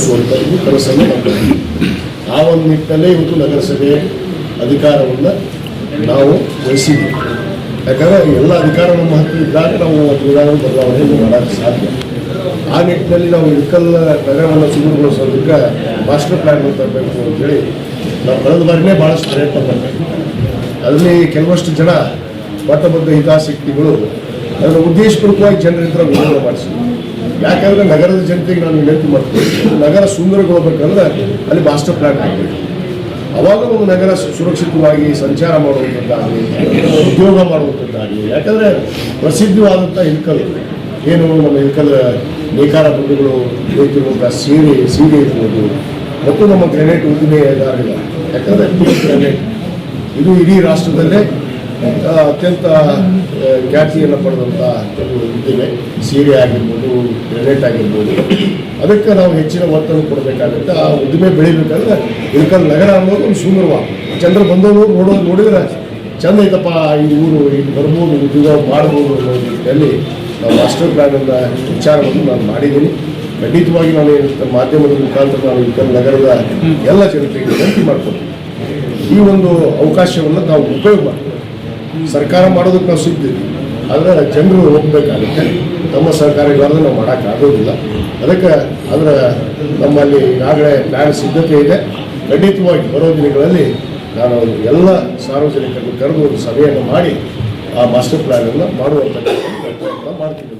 ಪೂರೈಸುವಂಥ ಇದು ಕನಸನ್ನು ನಾವು ಆ ಒಂದು ನಿಟ್ಟಿನಲ್ಲೇ ಇವತ್ತು ನಗರಸಭೆ ಅಧಿಕಾರವನ್ನು ನಾವು ವಹಿಸಿದ್ವಿ ಯಾಕಂದರೆ ಎಲ್ಲ ಅಧಿಕಾರ ನಮ್ಮ ಹತ್ತಿರ ಇದ್ದಾಗ ನಾವು ಚುನಾವಣೆ ಬದಲಾವಣೆ ಮಾಡೋಕ್ಕೆ ಸಾಧ್ಯ. ಆ ನಿಟ್ಟಿನಲ್ಲಿ ನಾವು ಇಳಕಲ್ ನಗರವನ್ನು ಸುಗಮಗೊಳಿಸೋದಕ್ಕೆ ಮಾಸ್ಟರ್ ಪ್ಲಾನ್ ತರಬೇಕು ಅಂತೇಳಿ ನಾವು ಕಳೆದ ಬಾರಿನೇ ಭಾಳಷ್ಟು ಪ್ರಯತ್ನ ಮಾಡಬೇಕು ಅದರಲ್ಲಿ ಕೆಲವಷ್ಟು ಜನ ಮಟ್ಟಬದ್ಧ ಹಿತಾಸಕ್ತಿಗಳು ಅದರ ಉದ್ದೇಶಪೂರ್ವಕವಾಗಿ ಜನರ ಹತ್ರ ವಿರೋಧ ಮಾಡಿಸಿದ್ರು. ಯಾಕಂದ್ರೆ ನಗರದ ಜನತೆಗೆ ನಾನು ವಿನಂತಿ ಮಾಡ್ತೀನಿ. ನಗರ ಸುಂದರಗೊಳ್ಬೇಕಂದ್ರೆ ಅಲ್ಲಿ ಮಾಸ್ಟರ್ ಪ್ಲಾನ್ ಆಗಬೇಕು. ಅವಾಗ ಒಂದು ನಗರ ಸುರಕ್ಷಿತವಾಗಿ ಸಂಚಾರ ಮಾಡುವಂಥದ್ದಾಗಲಿ, ಉದ್ಯೋಗ ಮಾಡುವಂಥದ್ದಾಗಲಿ, ಯಾಕಂದರೆ ಪ್ರಸಿದ್ಧವಾದಂಥ ಇಲ್ಕಲ್ ಏನು ನಮ್ಮ ಇಲ್ಕಲ್ ನೇಕಾರ ಬಂಧುಗಳು ಬೇಕಿರುವಂಥ ಸೀರೆ ಸೀರೆ ಇರ್ಬೋದು. ಮತ್ತು ನಮ್ಮ ಗ್ರೆನೇಟ್ ಉದ್ದಿಮೆದಾರರಿಲ್ಲ ಯಾಕಂದರೆ ಗ್ರೆನೇಟ್ ಇದು ಇಡೀ ರಾಷ್ಟ್ರದಲ್ಲೇ ಅತ್ಯಂತ ಖ್ಯಾತಿಯನ್ನು ಪಡೆದಂಥ ಕೆಲವು ಇದ್ದೇವೆ ಸೀರೆ ಆಗಿರ್ಬೋದು ಗ್ರೆನೇಟ್ ಆಗಿರ್ಬೋದು. ಅದಕ್ಕೆ ನಾವು ಹೆಚ್ಚಿನ ಒತ್ತನ್ನು ಕೊಡಬೇಕಾಗುತ್ತೆ. ಆ ಉದ್ದಿಮೆ ಬೆಳಿಬೇಕಾದ್ರೆ ಇಳ್ಕಲ್ ನಗರ ಅನ್ನೋದು ಒಂದು ಸುಂದರವ. ಚಂದ್ರ ಬಂದವರು ನೋಡೋದು ನೋಡಿದ್ರೆ ಚಂದ ಐತಪ್ಪ ಈ ಊರು, ಇಲ್ಲಿ ಬರ್ಬೋದು ಉದ್ಯೋಗ ಮಾಡ್ಬೋದು ಅನ್ನೋ ರೀತಿಯಲ್ಲಿ ನಾವು ಮಾಸ್ಟರ್ ಪ್ಲ್ಯಾನನ್ನು ವಿಚಾರವನ್ನು ನಾನು ಮಾಡಿದ್ದೀನಿ. ಖಂಡಿತವಾಗಿ ನಾನು ಮಾಧ್ಯಮದ ಮುಖಾಂತರ ನಾನು ಇಳ್ಕಲ್ ನಗರದ ಎಲ್ಲ ಜನತೆಗೆ ವಿನಂತಿ ಮಾಡ್ಕೊತೀನಿ ಈ ಒಂದು ಅವಕಾಶವನ್ನು ನಾವು ಉಪಯೋಗ ಮಾಡಿ ಸರ್ಕಾರ ಮಾಡೋದಕ್ಕೆ ನಾವು ಸಿಗ್ತೀವಿ. ಆದರೆ ಜನರು ಹೋಗ್ಬೇಕಾಗುತ್ತೆ. ನಮ್ಮ ಸರ್ಕಾರ ಇಲ್ಲಾಂದ್ರೆ ನಾವು ಮಾಡೋಕ್ಕಾಗೋದಿಲ್ಲ ಅದಕ್ಕೆ ಅದರ ನಮ್ಮಲ್ಲಿ ಈಗಾಗಲೇ ಪ್ಲ್ಯಾನ್ ಸಿದ್ಧತೆ ಇದೆ. ಖಂಡಿತವಾಗಿ ಬರೋ ದಿನಗಳಲ್ಲಿ ನಾನು ಎಲ್ಲ ಸಾರ್ವಜನಿಕರನ್ನು ಕರೆದು ಒಂದು ಸಭೆಯನ್ನು ಮಾಡಿ ಆ ಮಾಸ್ಟರ್ ಪ್ಲ್ಯಾನನ್ನು ಮಾಡುವಂಥ ಮಾಡ್ತೀನಿ